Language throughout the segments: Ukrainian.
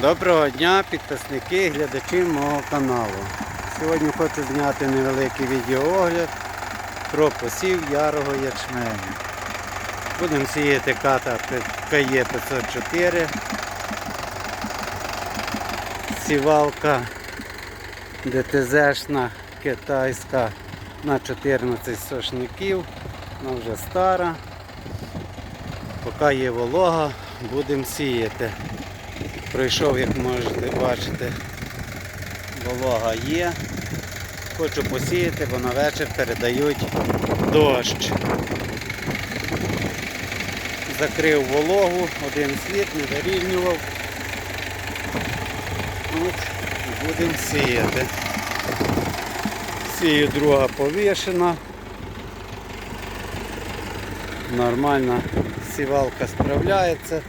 Доброго дня, підписники, глядачі мого каналу. Сьогодні хочу зняти невеликий відеоогляд про посів ярого ячменю. Будемо сіяти ката КЕ 504. Сівалка ДТЗшна китайська на 14 сошників. Вона вже стара. Поки є волога, будемо сіяти. Пройшов, як можете бачити, волога є. Хочу посіяти, бо на вечір передають дощ. Закрив вологу, один слід, не вирівнював. От, будемо сіяти. Сію друга повішена. Нормально сівалка справляється.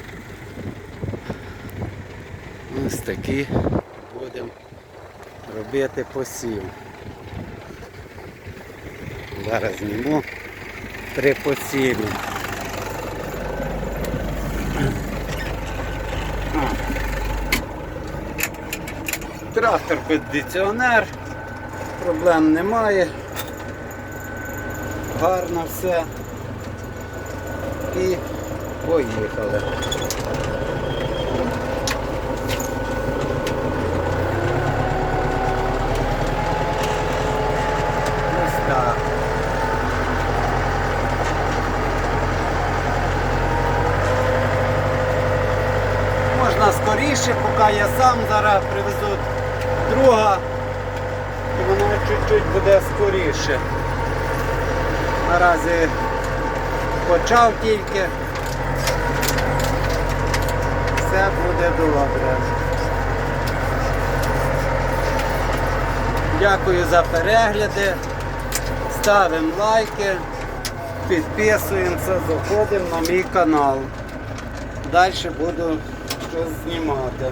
Ось такі будемо робити посів. Зараз зніму при посіві. Трактор кондиціонер, проблем немає. Гарно все. І поїхали. Скоріше, поки я сам зараз привезу друга, і воно чуть-чуть буде скоріше. Наразі почав тільки. Все буде добре. Дякую за перегляди. Ставимо лайки, підписуємося, заходимо на мій канал. Далі буду щось знімати.